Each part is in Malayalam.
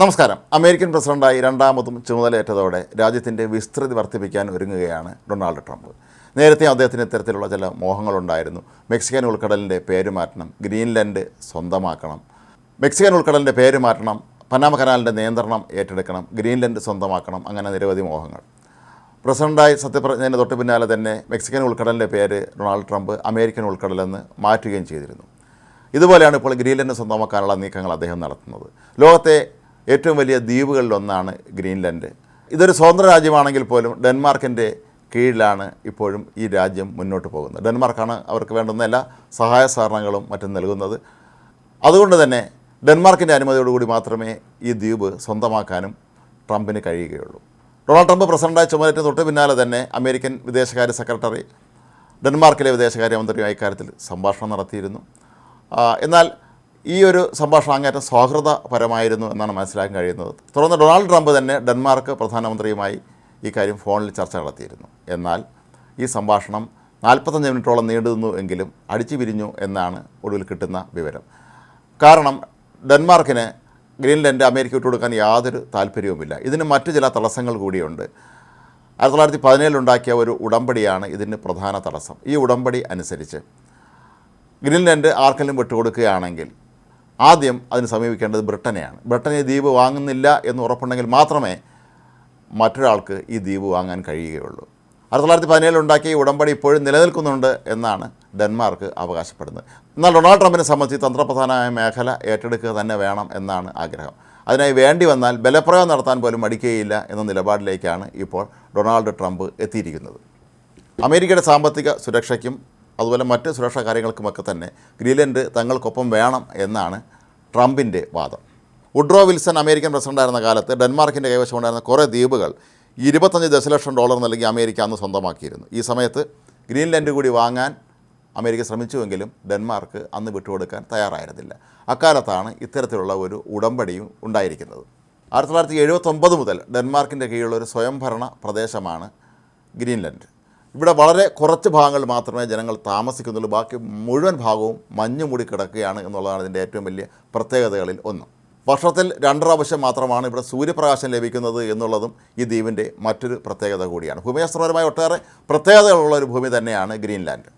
നമസ്കാരം. അമേരിക്കൻ പ്രസിഡന്റായി രണ്ടാമതും ചുമതലയേറ്റതോടെ രാജ്യത്തിന്റെ വിസ്തൃതി വർദ്ധിപ്പിക്കാൻ ഒരുങ്ങുകയാണ് ഡൊണാൾഡ് ട്രംപ്. നേരത്തെ അദ്ദേഹത്തിന് ഇത്തരത്തിലുള്ള ചില മോഹങ്ങളുണ്ടായിരുന്നു. മെക്സിക്കൻ ഉൾക്കടലിന്റെ പേര് മാറ്റണം ഗ്രീൻലൻഡ് സ്വന്തമാക്കണം. മെക്സിക്കൻ ഉൾക്കടലിന്റെ പേര് മാറ്റണം പനാമ കനാലിന്റെ നിയന്ത്രണം ഏറ്റെടുക്കണം ഗ്രീൻലൻഡ് സ്വന്തമാക്കണം അങ്ങനെ നിരവധി മോഹങ്ങൾ. പ്രസിഡന്റായി സത്യപ്രതിജ്ഞന് തൊട്ട് പിന്നാലെ തന്നെ മെക്സിക്കൻ ഉൾക്കടലിന്റെ പേര് ഡൊണാൾഡ് ട്രംപ് അമേരിക്കൻ ഉൾക്കടലെന്ന് മാറ്റുകയും ചെയ്തിരുന്നു. ഇതുപോലെയാണ് ഇപ്പോൾ ഗ്രീൻലൻഡ് സ്വന്തമാക്കാനുള്ള നീക്കങ്ങൾ അദ്ദേഹം നടത്തുന്നത്. ലോകത്തെ ഏറ്റവും വലിയ ദ്വീപുകളിലൊന്നാണ് ഗ്രീൻലൻഡ്. ഇതൊരു സ്വതന്ത്ര രാജ്യമാണെങ്കിൽ പോലും ഡെൻമാർക്കിന്റെ കീഴിലാണ് ഇപ്പോഴും ഈ രാജ്യം മുന്നോട്ട് പോകുന്നത്. ഡെൻമാർക്കാണ് അവർക്ക് വേണ്ടുന്ന എല്ലാ സഹായ സഹകരണങ്ങളും മറ്റും നൽകുന്നത്. അതുകൊണ്ട് തന്നെ ഡെൻമാർക്കിന്റെ അനുമതിയോടുകൂടി മാത്രമേ ഈ ദ്വീപ് സ്വന്തമാക്കാനും ട്രംപിന് കഴിയുകയുള്ളൂ. ഡൊണാൾഡ് ട്രംപ് പ്രസിഡന്റായി ചുമതലയ്ക്ക് തൊട്ട് പിന്നാലെ തന്നെ അമേരിക്കൻ വിദേശകാര്യ സെക്രട്ടറി ഡെൻമാർക്കിലെ വിദേശകാര്യമന്ത്രിയുമായി കാര്യത്തിൽ സംഭാഷണം നടത്തിയിരുന്നു. എന്നാൽ ഈ ഒരു സംഭാഷണം അങ്ങേറ്റം സൗഹൃദപരമായിരുന്നു എന്നാണ് മനസ്സിലാക്കാൻ കഴിയുന്നത്. തുടർന്ന് ഡൊണാൾഡ് ട്രംപ് തന്നെ ഡെൻമാർക്ക് പ്രധാനമന്ത്രിയുമായി ഈ കാര്യം ഫോണിൽ ചർച്ച നടത്തിയിരുന്നു. എന്നാൽ ഈ സംഭാഷണം നാൽപ്പത്തഞ്ച് മിനിറ്റോളം നീണ്ടുനിന്നു എങ്കിലും അടിച്ചു പിരിഞ്ഞു എന്നാണ് ഒടുവിൽ കിട്ടുന്ന വിവരം. കാരണം ഡെൻമാർക്കിന് ഗ്രീൻലൻഡ് അമേരിക്ക വിട്ടുകൊടുക്കാൻ യാതൊരു താല്പര്യവുമില്ല. ഇതിന് മറ്റു ചില തടസ്സങ്ങൾ കൂടിയുണ്ട്. ആയിരത്തി തൊള്ളായിരത്തി പതിനേഴിലുണ്ടാക്കിയ ഒരു ഉടമ്പടിയാണ് ഇതിന് പ്രധാന തടസ്സം. ഈ ഉടമ്പടി അനുസരിച്ച് ഗ്രീൻലൻഡ് ആർക്കെങ്കിലും വിട്ടുകൊടുക്കുകയാണെങ്കിൽ ആദ്യം അതിന് സമീപിക്കേണ്ടത് ബ്രിട്ടനെയാണ്. ബ്രിട്ടനെ ദ്വീപ് വാങ്ങുന്നില്ല എന്ന് ഉറപ്പുണ്ടെങ്കിൽ മാത്രമേ മറ്റൊരാൾക്ക് ഈ ദ്വീപ് വാങ്ങാൻ കഴിയുകയുള്ളൂ. ആയിരത്തി തൊള്ളായിരത്തി പതിനേഴിലുണ്ടാക്കിയ ഉടമ്പടി ഇപ്പോഴും നിലനിൽക്കുന്നുണ്ട് എന്നാണ് ഡെൻമാർക്ക് അവകാശപ്പെടുന്നത്. എന്നാൽ ഡൊണാൾഡ് ട്രംപിനെ സംബന്ധിച്ച് തന്ത്രപ്രധാനമായ മേഖല ഏറ്റെടുക്കുക തന്നെ വേണം എന്നാണ് ആഗ്രഹം. അതിനായി വേണ്ടി വന്നാൽ ബലപ്രയോഗം നടത്താൻ പോലും മടിക്കുകയില്ല എന്ന നിലപാടിലേക്കാണ് ഇപ്പോൾ ഡൊണാൾഡ് ട്രംപ് എത്തിയിരിക്കുന്നത്. അമേരിക്കയുടെ സാമ്പത്തിക സുരക്ഷയ്ക്കും അതുപോലെ മറ്റ് സുരക്ഷാ കാര്യങ്ങൾക്കുമൊക്കെ തന്നെ ഗ്രീലൻഡ് തങ്ങൾക്കൊപ്പം വേണം എന്നാണ് ട്രംപിന്റെ വാദം. ഉഡ്രോ വിൽസൺ അമേരിക്കൻ പ്രസിഡന്റായിരുന്ന കാലത്ത് ഡെൻമാർക്കിന്റെ കൈവശമുണ്ടായിരുന്ന കുറേ ദ്വീപുകൾ ഇരുപത്തഞ്ച് ദശലക്ഷം ഡോളർ നൽകി അമേരിക്ക അന്ന് സ്വന്തമാക്കിയിരുന്നു. ഈ സമയത്ത് ഗ്രീൻലൻഡ് കൂടി വാങ്ങാൻ അമേരിക്ക ശ്രമിച്ചുവെങ്കിലും ഡെൻമാർക്ക് അന്ന് വിട്ടുകൊടുക്കാൻ തയ്യാറായിരുന്നില്ല. അക്കാലത്താണ് ഇത്തരത്തിലുള്ള ഒരു ഉടമ്പടിയും ഉണ്ടായിരിക്കുന്നത്. ആയിരത്തി തൊള്ളായിരത്തി എഴുപത്തൊമ്പത് മുതൽ ഡെൻമാർക്കിന്റെ കീഴിലുള്ള ഒരു സ്വയംഭരണ പ്രദേശമാണ് ഗ്രീൻലൻഡ്. ഇവിടെ വളരെ കുറച്ച് ഭാഗങ്ങൾ മാത്രമേ ജനങ്ങൾ താമസിക്കുന്നുള്ളൂ. ബാക്കി മുഴുവൻ ഭാഗവും മഞ്ഞ് മൂടി കിടക്കുകയാണ് എന്നുള്ളതാണ് ഇതിന്റെ ഏറ്റവും വലിയ പ്രത്യേകതകളിൽ ഒന്ന്. വർഷത്തിൽ രണ്ട് പ്രാവശ്യം മാത്രമാണ് ഇവിടെ സൂര്യപ്രകാശം ലഭിക്കുന്നത് എന്നുള്ളതും ഈ ദ്വീപിന്റെ മറ്റൊരു പ്രത്യേകത കൂടിയാണ്. ഭൂമിശാസ്ത്രപരമായ ഒട്ടേറെ പ്രത്യേകതകളുള്ള ഒരു ഭൂമി തന്നെയാണ് ഗ്രീൻലാൻഡ്.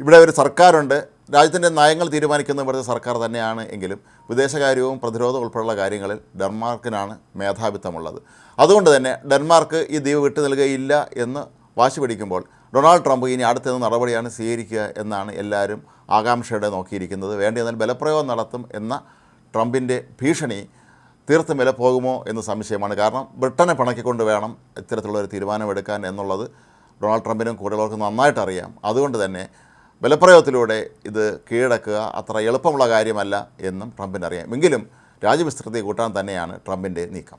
ഇവിടെ ഒരു സർക്കാരുണ്ട്. രാജ്യത്തിന്റെ നയങ്ങൾ തീരുമാനിക്കുന്ന ഇവിടുത്തെ സർക്കാർ തന്നെയാണ് എങ്കിലും വിദേശകാര്യവും പ്രതിരോധവും ഉൾപ്പെടെയുള്ള കാര്യങ്ങളിൽ ഡെൻമാർക്കിനാണ് മേധാവിത്വമുള്ളത്. അതുകൊണ്ട് തന്നെ ഡെൻമാർക്ക് ഈ ദ്വീപ് വിട്ടു നൽകുകയില്ല എന്ന് വാശി പിടിക്കുമ്പോൾ ഡൊണാൾഡ് ട്രംപ് ഇനി അടുത്ത നടപടിയാണ് സ്വീകരിക്കുക എന്നാണ് എല്ലാവരും ആകാംക്ഷയോടെ നോക്കിയിരിക്കുന്നത്. വേണ്ടി എന്നാൽ ബലപ്രയോഗം നടത്തും എന്ന ട്രംപിന്റെ ഭീഷണി തീർത്തും വില പോകുമോ എന്ന് സംശയമാണ്. കാരണം ബ്രിട്ടനെ പണക്കിക്കൊണ്ട് വേണം ഇത്തരത്തിലുള്ളൊരു തീരുമാനമെടുക്കാൻ എന്നുള്ളത് ഡൊണാൾഡ് ട്രംപിനും കൂടുതലുള്ളവർക്ക് നന്നായിട്ട് അറിയാം. അതുകൊണ്ട് തന്നെ ബലപ്രയോഗത്തിലൂടെ ഇത് കീഴടക്കുക അത്ര എളുപ്പമുള്ള കാര്യമല്ല എന്നും ട്രംപിനറിയാം. എങ്കിലും രാജ്യവിസ്തൃതി കൂട്ടാൻ തന്നെയാണ് ട്രംപിന്റെ നീക്കം.